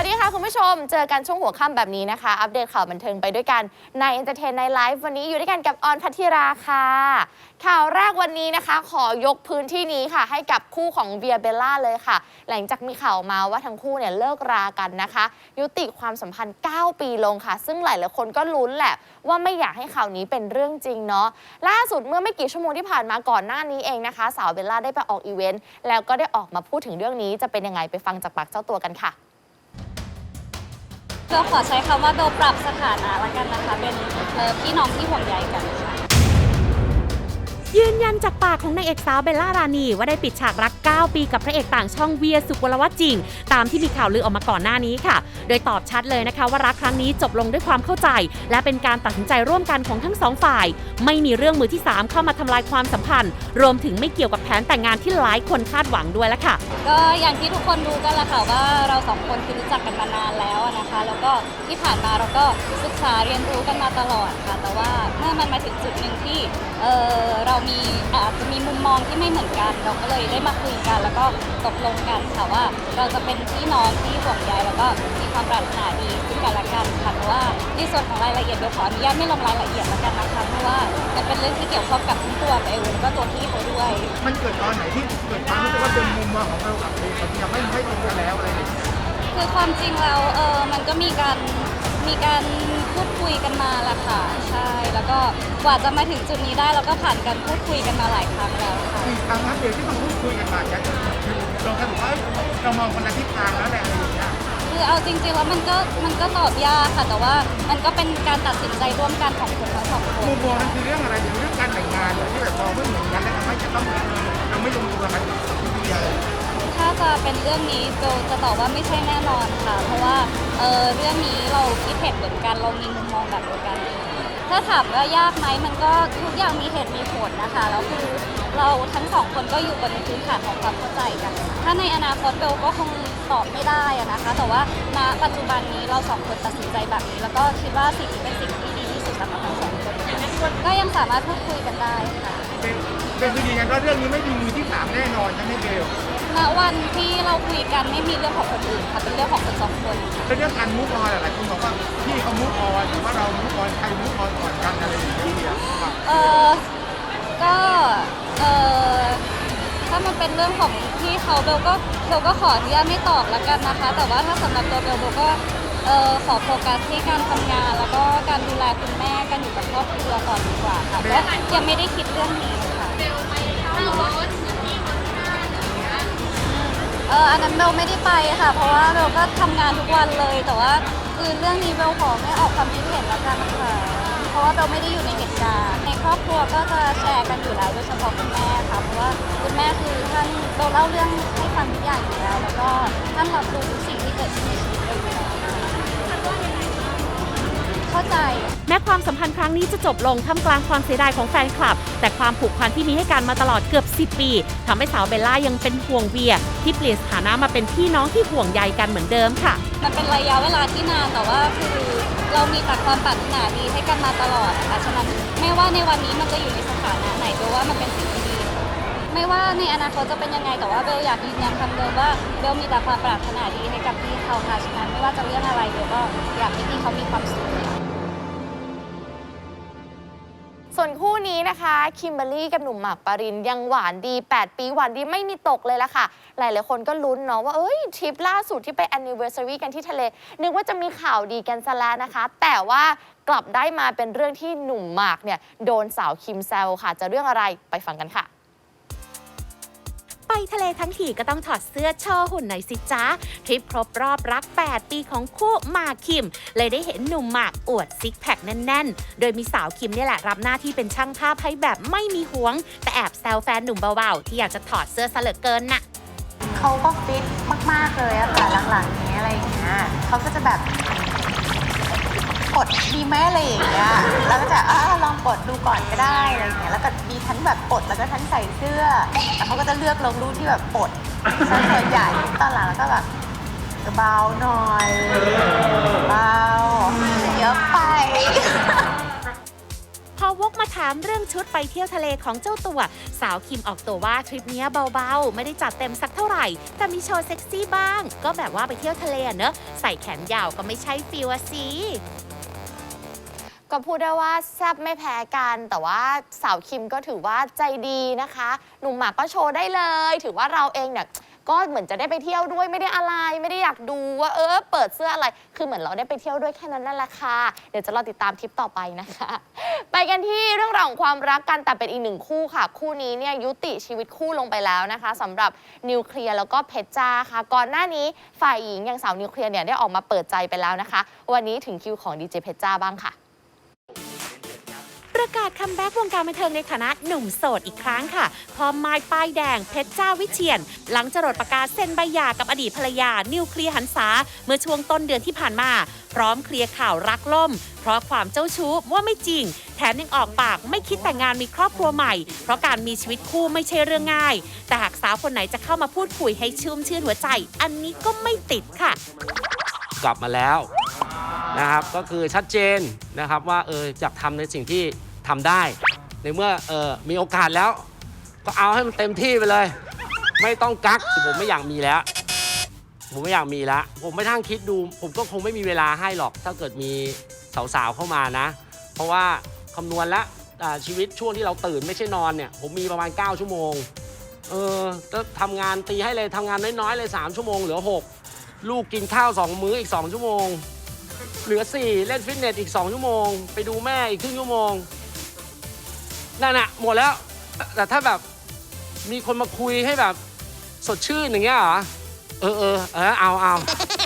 วัสดีค่ะคุณผู้ชม เจอกันช่วงหัวค่ำแบบนี้นะคะ อัปเดตข่าวบันเทิงไปด้วยกันใน Entertain Night Live วันนี้อยู่ด้วยกันกับออนพัทธิราค่ะ ข่าวแรกวันนี้นะคะ ขอยกพื้นที่นี้ค่ะ ให้กับคู่ของเบียเบลล่าเลยค่ะ หลังจากมีข่าวมาว่าทั้งคู่เนี่ยเลิกรากันนะคะ ยุติความสัมพันธ์ 9 ปีลงค่ะ ซึ่งหลายหลายคนก็ลุ้นแหละ ว่าไม่อยากให้ข่าวนี้เป็นเรื่องจริงเนาะล่าสุดเมื่อไม่กี่ชั่วโมงที่ผ่านมาก่อนหน้านี้เองนะคะ สาวเบลล่าได้ไปออกอีเวนต์แล้วก็ได้ออกมาพูดถึงเรื่องนี้จะเป็นยังไงไปฟังจากปากเจ้าตัวกันค่ะ เบลขอใช้คำว่าเบลปรับสถานะละกันนะคะ เป็นพี่น้องที่ห่วงใยกันค่ะ ยืนยันจากปากของนางเอกสาวเบลล่ารานี ว่าได้ปิดฉากรัก 9 ปีกับพระเอกต่างช่องเวียสุกลวัฒน์จริง ตามที่มีข่าวลือออกมาก่อนหน้านี้ค่ะ โดยตอบชัดเลยนะคะว่ารักครั้งนี้จบลงด้วยความเข้าใจ และเป็นการตัดสินใจร่วมกันของทั้งสองฝ่าย ไม่มีเรื่องมือที่ 3 เข้ามาทำลายความสัมพันธ์ รวมถึงไม่เกี่ยวกับแผนแต่งงานที่หลายคนคาดหวังด้วยละค่ะ ก็อย่างที่ทุกคนรู้กันแหละค่ะว่าเราสองคนคือรู้จักกันมานานแล้วนะคะ แล้วก็ที่ผ่านมาเราก็ศึกษาเรียนรู้กันมาตลอดค่ะ แต่ว่าเมื่อมันมาถึงจุดหนึ่งที่เออเรามีอาจจะมีมุมมองที่ไม่เหมือนกัน เราก็เลยได้มาคุยกัน แล้วก็ตกลงกันค่ะว่า เราจะเป็นพี่น้องที่ห่วงใยแล้วก็มีความปรารถนาดีซึ่งกันและกันค่ะแต่ว่าในส่วนของรายละเอียดเบลขออนุญาตไม่ลงรายละเอียดแล้วกันนะคะเพราะว่ามันเป็นเรื่องที่เกี่ยวข้องกับทั้งตัวเบลแล้วก็ตัวพี่เขาด้วย มันเกิดตอนไหนที่เกิดความรู้สึกว่าเป็นมุมมองของเรากับเองมันยังไม่ไม่ตรงกันแล้วอะไรอย่างเงี้ยคือความจริงแล้วเออมันก็มีการมีการ พูดคุยกันมาแหละค่ะ ใช่ แล้วก็กว่าจะมาถึงจุดนี้ได้เราก็ผ่านการพูดคุยกันมาหลายครั้งแล้วค่ะ มีครั้งนั้นเดียวที่ต้องพูดคุยกันมาอย่างคือเราแค่บอกว่าเอ้ยเรามองคนละทิศทางแล้วแหละอะไรอย่างเงี้ยคือเอาจริงๆแล้วมันก็มันก็ตอบยากค่ะ แต่ว่ามันก็เป็นการตัดสินใจร่วมกันของคนทั้งสองคนมุมมองนั้นคือเรื่องอะไรอย่างเรื่องการแต่งงานเลยที่แบบมองไม่เหมือนกันแล้วทำให้จะต้องเราไม่ลงตัวกันทีเดียวถ้าจะเป็นเรื่องนี้โจจะตอบว่าไม่ใช่แน่นอนค่ะ เพราะว่า เออเรื่องนี้เราคิดเห็นเหมือนกันเรามีมุมมองแบบเดียวกัน ถ้าถามว่ายากไหมมันก็ทุกอย่างมีเหตุมีผลนะคะแล้วคือเราทั้งสองคนก็อยู่บนพื้นฐานของความเข้าใจกัน ถ้าในอนาคตเบลก็คงตอบไม่ได้อะนะคะ แต่ว่าณปัจจุบันนี้เราสองคนตัดสินใจแบบนี้ แล้วก็คิดว่าสิ่งนี้เป็นสิ่งที่ดีที่สุดสำหรับทั้งสองคนก็ยังสามารถพูดคุยกันได้ค่ะเป็นเป็นคือยืนยันว่าเรื่องนี้ไม่มีมือที่สามแน่นอนใช่ไหมเบล ณวันที่เราคุยกันไม่มีเรื่องของคนอื่นค่ะเป็นเรื่องของคนสองคนค่ะเป็นเรื่องการมูฟออนหลายคนบอกว่าพี่เขามูฟออนหรือว่าเรามูฟออนใครมูฟออนก่อนกันอะไรอย่างเงี้ยครับเออก็เออถ้ามันเป็นเรื่องของพี่เขาเบลก็เบลก็ขออนุญาตไม่ตอบแล้วกันนะคะ แต่ว่าถ้าสำหรับตัวเบลเบลก็เออขอโฟกัสที่การทำงาน แล้วก็การดูแลคุณแม่การอยู่กับครอบครัวก่อนดีกว่าค่ะก็ยังไม่ได้คิดเรื่องนี้ค่ะ เเอออันนั้นเบลไม่ได้ไปค่ะ เพราะว่าเบลก็ทำงานทุกวันเลย แต่ว่าคือเรื่องนี้เบลขอไม่ออกความคิดเห็นแล้วกันค่ะ เพราะว่าเบลไม่ได้อยู่ในเหตุการณ์ในครอบครัวก็จะแชร์กันอยู่แล้วโดยเฉพาะคุณแม่ค่ะเพราะว่าคุณแม่คือท่านเบลเล่าเรื่องให้ฟังทุกอย่างอยู่แล้ว แล้วก็ท่านรับรู้ทุกสิ่งที่เกิดขึ้นในชีวิต ใจ แม้ความสัมพันธ์ครั้งนี้จะจบลงท่ามกลางความเสียดายของแฟนคลับ แต่ความผูกพันที่มีให้กันมาตลอดเกือบ 10 ปีทำให้สาวเบลล่ายังเป็นห่วงเวียที่เปลี่ยนสถานะมาเป็นพี่น้องที่ห่วงใยกันเหมือนเดิมค่ะ มันเป็นระยะเวลาที่นานแต่ว่าคือเรามีแต่ความปรารถนาดีให้กันมาตลอดนะคะฉะนั้นไม่ว่าในวันนี้มันจะอยู่ในสถานะไหนเบลว่ามันเป็นสิ่งที่ดี ไม่ว่าในอนาคตจะเป็นยังไงแต่ว่าเบลอยากยืนยันคำเดิมว่าเบลมีแต่ความปรารถนาดีให้กับพี่เขาค่ะฉะนั้นไม่ว่าจะเรื่องอะไรเบลก็อยากให้พี่เขามีความสุข ส่วนคู่นี้นะคะคิมเบอรรี่กับหนุ่มหมากปรินยังหวานดี 8 ปีหวานดีไม่มีตกเลยละค่ะ หลายๆคนก็ลุ้นเนาะว่าเอ้ยทริปล่าสุดที่ไปแอนนิเวอร์ซารีกันที่ทะเล นึกว่าจะมีข่าวดีกันซะแล้วนะคะ แต่ว่ากลับได้มาเป็นเรื่องที่หนุ่มหมากเนี่ยโดนสาวคิมแซวค่ะ จะเรื่องอะไรไปฟังกันค่ะ ทะเลทั้งทีก็ต้องถอดเสื้อโชว์หุ่นหน่อยสิจ๊ะทริปครบรอบรัก 8 ปีของคู่หมากคิม เลยได้เห็นหนุ่มหมากอวดซิกแพคแน่น ๆ โดยมีสาวคิมเนี่ยแหละรับหน้าที่เป็นช่างภาพให้แบบไม่มีหวง แต่แอบแซวแฟนหนุ่มเบาๆ ที่อยากจะถอดเสื้อซะเหลือเกินน่ะเขาก็ฟิตมาก ๆ เลยอะค่ะหลังๆนี้อะไรอย่างเงี้ยเขาก็จะแบบ กดดีไหมอะไรอย่างเงี้ยแล้วก็จะอ่าลองกดดูก่อนก็ได้อะไรอย่างเงี้ยแล้วก็มีทั้งแบบกดแล้วก็ทั้งใส่เสื้อแต่เขาก็จะเลือกลงรูปที่แบบกดซะส่วนใหญ่ตอนหลังแล้วก็แบบเบาหน่อยเบาเยอะไป พอวกมาถามเรื่องชุดไปเที่ยวทะเลของเจ้าตัว สาวคิมออกตัวว่าทริปเนี้ยเบาๆ ไม่ได้จัดเต็มสักเท่าไหร่ แต่มีโชว์เซ็กซี่บ้าง ก็แบบว่าไปเที่ยวทะเลอะเนอะใส่แขนยาวก็ไม่ใช่ฟิวอะสิ ก็พูดได้ว่าแซบไม่แพ้กัน แต่ว่าสาวคิมก็ถือว่าใจดีนะคะ หนุ่มหมากก็โชว์ได้เลย ถือว่าเราเองเนี่ยก็เหมือนจะได้ไปเที่ยวด้วยไม่ได้อะไร ไม่ได้อยากดูว่า เออ เปิดเสื้ออะไร คือเหมือนเราได้ไปเที่ยวด้วยแค่นั้นนั่นแหละค่ะ เดี๋ยวจะรอติดตามทริปต่อไปนะคะ ไปกันที่เรื่องราวของความรักกันแต่เป็นอีกหนึ่งคู่ค่ะ คู่นี้เนี่ยยุติชีวิตคู่ลงไปแล้วนะคะสำหรับนิวเคลียร์แล้วก็เพชรจ้าค่ะ ก่อนหน้านี้ฝ่ายหญิงอย่างสาวนิวเคลียร์เนี่ยได้ออกมาเปิดใจไปแล้วนะคะ วันนี้ถึงคิวของดีเจเพชรจ้าบ้างค่ะ ประกาศคัมแบ็กวงการบันเทิงในฐานะหนุ่มโสดอีกครั้งค่ะพร้อมไม้ป้ายแดงเพชรจ้าวิเชียน หลังจรดประกาศเซ็นใบหย่ากับอดีตภรรยา นิวเคลียร์หันษาเมื่อช่วงต้นเดือนที่ผ่านมา พร้อมเคลียร์ข่าวรักล่ม เพราะความเจ้าชู้ว่าไม่จริง แถมยังออกปากไม่คิดแต่งงานมีครอบครัวใหม่ เพราะการมีชีวิตคู่ไม่ใช่เรื่องง่าย แต่หากสาวคนไหนจะเข้ามาพูดคุยให้ชุ่มชื่นหัวใจ อันนี้ก็ไม่ติดค่ะ กลับมาแล้วนะครับก็คือชัดเจนนะครับว่าเอออยากทำในสิ่งที่ ทำได้ ในเมื่อเออมีโอกาสแล้ว ก็เอาให้มันเต็มที่ไปเลย ไม่ต้องกักผมไม่อยากมีแล้ว ผมไม่อยากมีแล้ว ผมไม่ทั้งคิดดู ผมก็คงไม่มีเวลาให้หรอก ถ้าเกิดมีสาวๆเข้ามานะ เพราะว่าคำนวณแล้วอ่าชีวิตช่วงที่เราตื่นไม่ใช่นอนเนี่ย ผมมีประมาณ 9 ชั่วโมง เออก็ทำงานตีให้เลยทำงานน้อยๆเลย 3 ชั่วโมงเหลือ 6 ลูกกินข้าว 2 มื้ออีก 2 ชั่วโมง เหลือ 4 เล่นฟิตเนสอีก 2 ชั่วโมง ไปดูแม่อีกครึ่งชั่วโมง นั่นน่ะหมดแล้ว แต่ถ้าแบบมีคนมาคุยให้แบบสดชื่นอย่างเงี้ยเหรอ เออเออเออเอาเอา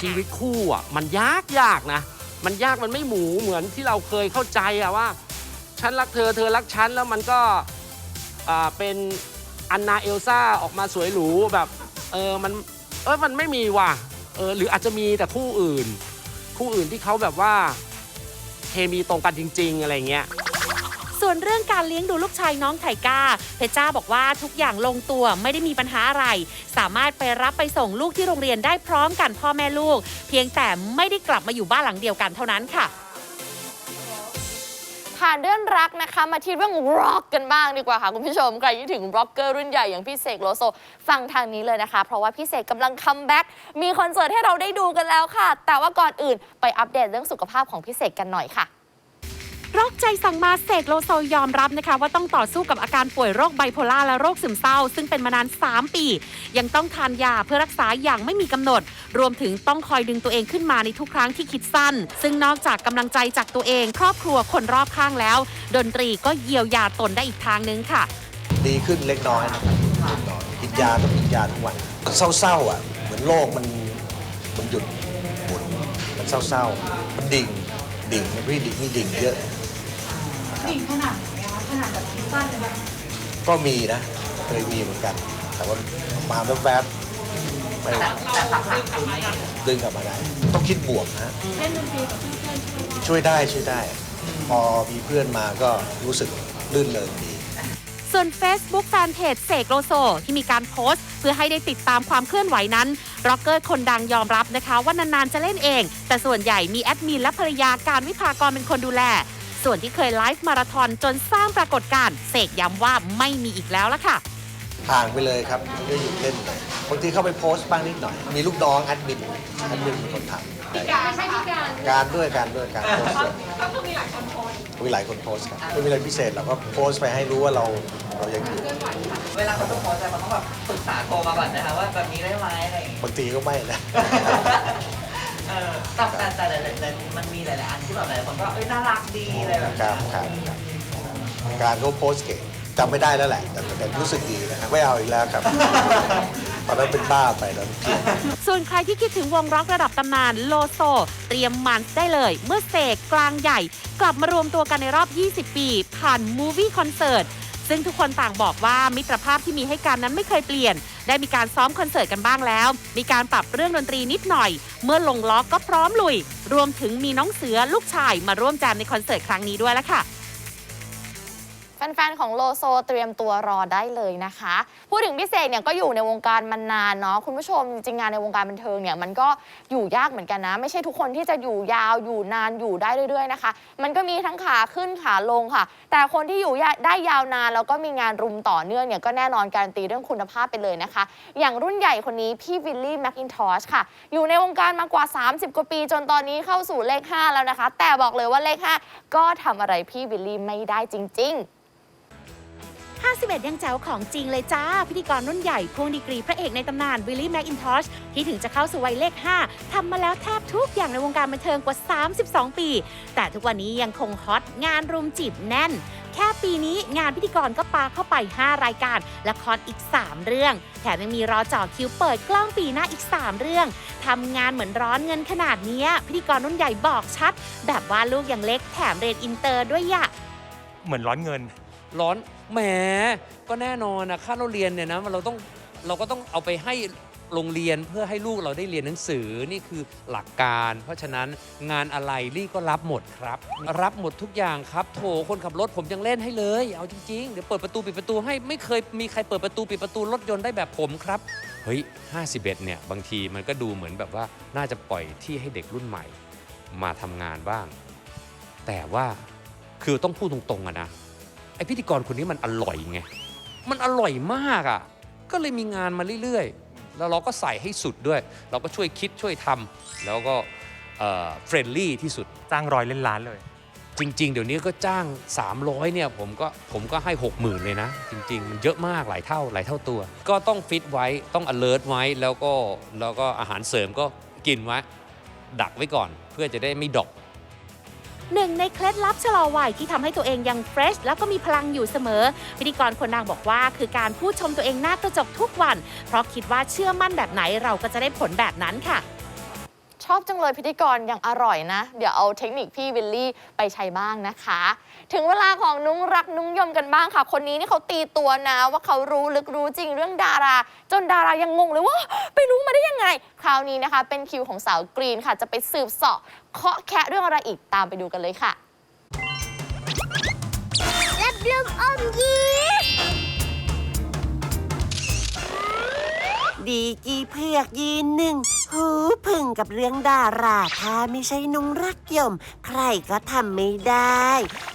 ชีวิตคู่อะ มันยากยากนะ มันยากมันไม่หมูเหมือนที่เราเคยเข้าใจอะว่า ฉันรักเธอเธอรักฉันแล้วมันก็อ่าเป็นอันนาเอลซ่าออกมาสวยหรูแบบเออมันเออมันไม่มีว่ะเออหรืออาจจะมีแต่คู่อื่น คู่อื่นที่เขาแบบว่าเคมีตรงกันจริง ๆ อะไรเงี้ย ส่วนเรื่องการเลี้ยงดูลูกชายน้องไทก้า เพชจ้าบอกว่าทุกอย่างลงตัวไม่ได้มีปัญหาอะไร สามารถไปรับไปส่งลูกที่โรงเรียนได้พร้อมกันพ่อแม่ลูก เพียงแต่ไม่ได้กลับมาอยู่บ้านหลังเดียวกันเท่านั้นค่ะผ่านเรื่องรักนะคะมาที่เรื่องร็อกกันบ้างดีกว่าค่ะคุณผู้ชมใครที่ถึงร็อกเกอร์รุ่นใหญ่อย่างพี่เสกโลโซฟังทางนี้เลยนะคะ เพราะว่าพี่เสกกำลังคัมแบ็กมีคอนเสิร์ตให้เราได้ดูกันแล้วค่ะ แต่ว่าก่อนอื่นไปอัปเดตเรื่องสุขภาพของพี่เสกกันหน่อยค่ะ โรคใจสั่งมาเสกโลโซยอมรับนะคะ ว่าต้องต่อสู้กับอาการป่วยโรคไบโพล่าและโรคซึมเศร้า ซึ่งเป็นมานาน 3 ปี ยังต้องทานยาเพื่อรักษาอย่างไม่มีกำหนด รวมถึงต้องคอยดึงตัวเองขึ้นมาในทุกครั้งที่คิดสั้น ซึ่งนอกจากกำลังใจจากตัวเอง ครอบครัวคนรอบข้างแล้ว ดนตรีก็เยียวยาตนได้อีกทางนึงค่ะ ดีขึ้นเล็กน้อยนะครับเล็กน้อยกินยาต้องกินยาทุกวันเศร้าๆอะเหมือนโลกมันมันหยุดหมุนมันเศร้าๆมันดิ่งดิ่งพี่ดิ่งมีดิ่งเยอะ ดิ่งขนาดไหนขนาดแบบสั้นเลยก็มีนะเคยมีเหมือนกัน แต่ว่ามาแวบๆไม่ดึงกลับมาได้ต้องคิดบวกนะช่วยได้ช่วยได้ พอมีเพื่อนมาก็รู้สึกลื่นเริงดี ส่วน Facebook แฟนเพจเสกโลโซ ที่มีการโพสต์ เพื่อให้ได้ติดตามความเคลื่อนไหวนั้นร็อกเกอร์คนดังยอมรับนะคะ ว่านานๆจะเล่นเอง แต่ส่วนใหญ่มีแอดมินและภรรยาการวิภากรเป็นคนดูแล ส่วนที่เคยไลฟ์มาราธอนจนสร้างปรากฏการณ์เสกย้ำว่าไม่มีอีกแล้วละค่ะห่างไปเลยครับไม่ได้หยุดเล่นเลยบางทีเข้าไปโพสต์บ้างนิดหน่อย มีลูกน้องแอดมินแอดมินเป็นคนทำการด้วยการด้วยการโพสต์ด้วยก็คือมีหลายคนโพสต์มีหลายคนโพสต์ครับไม่มีอะไรพิเศษเราก็โพสต์ไปให้รู้ว่าเราเรายังอยู่เวลาเขาจะโพสต์อะไรมันต้องแบบปรึกษาโทรมาก่อนนะคะว่าแบบนี้ได้ไหมอะไรอย่างเงี้ยบางทีก็ไม่นะเอแต่แต่แต่แต่แต่มันมีหลายๆอันที่แบบหลายคนก็เอ้ยน่ารักดีอะไรแบบนี้รับครับครับ การเขาโพสต์เก่งจำไม่ได้แล้วแหละ แต่แต่รู้สึกดีนะครับไม่เอาอีกแล้วครับ ตอนนั้นเป็นบ้าไปแล้วเพียน ส่วนใครที่คิดถึงวงร็อกระดับตำนานโลโซ เตรียมมันได้เลย เมื่อเสกกลางใหญ่ กลับมารวมตัวกันในรอบ 20 ปี ผ่านมูวี่คอนเสิร์ต ซึ่งทุกคนต่างบอกว่ามิตรภาพที่มีให้กันนั้นไม่เคยเปลี่ยน ได้มีการซ้อมคอนเสิร์ตกันบ้างแล้ว มีการปรับเรื่องดนตรีนิดหน่อย เมื่อลงล็อกก็พร้อมลุย รวมถึงมีน้องเสือลูกชายมาร่วมแจมในคอนเสิร์ตครั้งนี้ด้วยละค่ะ แฟน ๆ ของโลโซเตรียมตัวรอได้เลยนะคะ พูดถึงพี่เสกเนี่ยก็อยู่ในวงการมานานเนาะคุณผู้ชมจริงๆงานในวงการบันเทิงเนี่ยมันก็อยู่ยากเหมือนกันนะ ไม่ใช่ทุกคนที่จะอยู่ยาวอยู่นานอยู่ได้เรื่อย ๆ นะคะ มันก็มีทั้งขาขึ้นขาลงค่ะ แต่คนที่อยู่ได้ยาวนานแล้วก็มีงานรุมต่อเนื่องเนี่ยก็แน่นอนการันตีเรื่องคุณภาพไปเลยนะคะ อย่างรุ่นใหญ่คนนี้พี่วิลลี่แมคอินทอชค่ะ อยู่ในวงการมากว่า 30 กว่าปี จนตอนนี้เข้าสู่เลข 5 แล้วนะคะ แต่บอกเลยว่าเลข 5 ก็ทำอะไรพี่วิลลี่ไม่ได้จริง ๆ 51 ยังแจ๋วของจริงเลยจ้า พิธีกรรุ่นใหญ่พวงดีกรีพระเอกในตำนานวิลลี่แมคอินทอชที่ถึงจะเข้าสู่วัยเลข 5 ทำมาแล้วแทบทุกอย่างในวงการบันเทิงกว่า 32 ปี แต่ทุกวันนี้ยังคงฮอตงานรุมจีบแน่น แค่ปีนี้งานพิธีกรก็ปาเข้าไป 5 รายการ ละครอีก 3 เรื่อง แถมยังมีรอจ่อคิวเปิดกล้องปีหน้าอีก 3 เรื่องทำงานเหมือนร้อนเงินขนาดนี้พิธีกรรุ่นใหญ่บอกชัด แบบว่าลูกยังเล็กแถมเรียนอินเตอร์ด้วยยะเหมือนร้อนเงิน ร้อนแหมก็แน่นอนนะค่าเราเรียนเนี่ยนะเราต้องเราก็ต้องเอาไปให้โรงเรียนเพื่อให้ลูกเราได้เรียนหนังสือนี่คือหลักการ เพราะฉะนั้นงานอะไรลี่ก็รับหมดครับ รับหมดทุกอย่างครับโถคนขับรถผมยังเล่นให้เลย เอาจริงๆ เดี๋ยวเปิดประตูปิดประตูให้ไม่เคยมีใครเปิดประตูปิดประตูรถยนต์ได้แบบผมครับเฮ้ย51เนี่ยบางทีมันก็ดูเหมือนแบบว่าน่าจะปล่อยที่ให้เด็กรุ่นใหม่ มาทำงานบ้าง แต่ว่าคือต้องพูดตรงๆอะนะ ไอพิธีกรคนนี้มันอร่อยไง มันอร่อยมากอะ่ะ ก็เลยมีงานมาเรื่อยๆ แล้วเราก็ใส่ให้สุดด้วย เราก็ช่วยคิดช่วยทำแล้วก็เฟรนลี่ที่สุด จ้างร้อยเล่นล้านเลย จริง ๆ เดี๋ยวนี้ก็จ้าง 300เนี่ยผมก็ผมก็ให้ 60,000 เลยนะ จริง ๆ มันเยอะมากหลายเท่าหลายเท่าตัว ก็ต้องฟิตไว้ต้อง alert ไว้แล้วก็แล้วก็อาหารเสริมก็กินไว้ ดักไว้ก่อนเพื่อจะได้ไม่ดรอก หนึ่งในเคล็ดลับชะลอวัยที่ทำให้ตัวเองยังเฟรชแล้วก็มีพลังอยู่เสมอ พิธีกรคนดังบอกว่า คือการพูดชมตัวเองหน้ากระจกทุกวัน เพราะคิดว่าเชื่อมั่นแบบไหนเราก็จะได้ผลแบบนั้นค่ะ ชอบจังเลยพิธีกรอย่างอร่อยนะ เดี๋ยวเอาเทคนิคพี่วิลลี่ไปใช้บ้างนะคะ ถึงเวลาของนุ้งรักนุ้งยมกันบ้างค่ะ คนนี้นี่เขาตีตัวนะ ว่าเขารู้ลึกรู้จริงเรื่องดารา จนดารายังงงเลยว่าไปรู้มาได้ยังไง คราวนี้นะคะ เป็นคิวของสาวกรีนค่ะ จะไปสืบเสาะ เคาะแคะเรื่องอะไรอีกตามไปดูกันเลยค่ะรับลมอมยิ้มดีกีเพือกยีนหนึ่ง หูพึ่งกับเรื่องดาราถ้าไม่ใช่นุงรักยม ใครก็ทำไม่ได้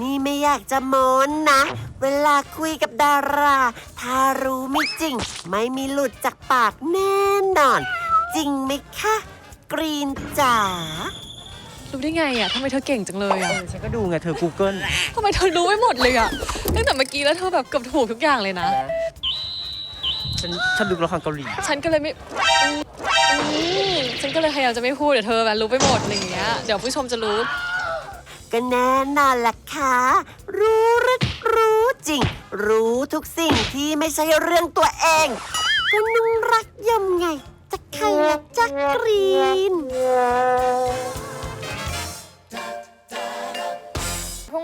นี่ไม่อยากจะโม้นนะ เวลาคุยกับดารา ถ้ารู้ไม่จริง ไม่มีหลุดจากปากแน่นอน จริงไหมคะ กรีนจ๋า รู้ได้ไงอะทำไมเธอเก่งจังเลยอะฉันก็ดูไงเธอ Google ทำไมเธอรู้ไปหมดเลยอะตั้งแต่เมื่อกี้แล้วเธอแบบเกือบถูกทุกอย่างเลยนะ ฉันฉันดูละครเกาหลี ฉันก็เลยไม่อืมอืมฉันก็เลยพยายามจะไม่พูดเดี๋ยวเธอแบบรู้ไปหมดอะไรอย่างเงี้ยเดี๋ยวผู้ชมจะรู้ ก็แน่นอนล่ะค่ะรู้รึกรู้จริง รู้ทุกสิ่งที่ไม่ใช่เรื่องตัวเองก็นุงรักยมไงจะใครละจักกรีน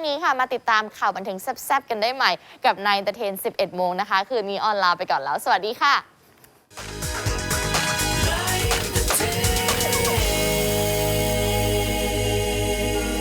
นี้ค่ะ มาติดตามข่าวบันเทิงแซ่บๆกันได้ใหม่กับนายเตเทน 11 โมงนะคะ คืนนี้ออนไลน์ไปก่อนแล้ว สวัสดีค่ะ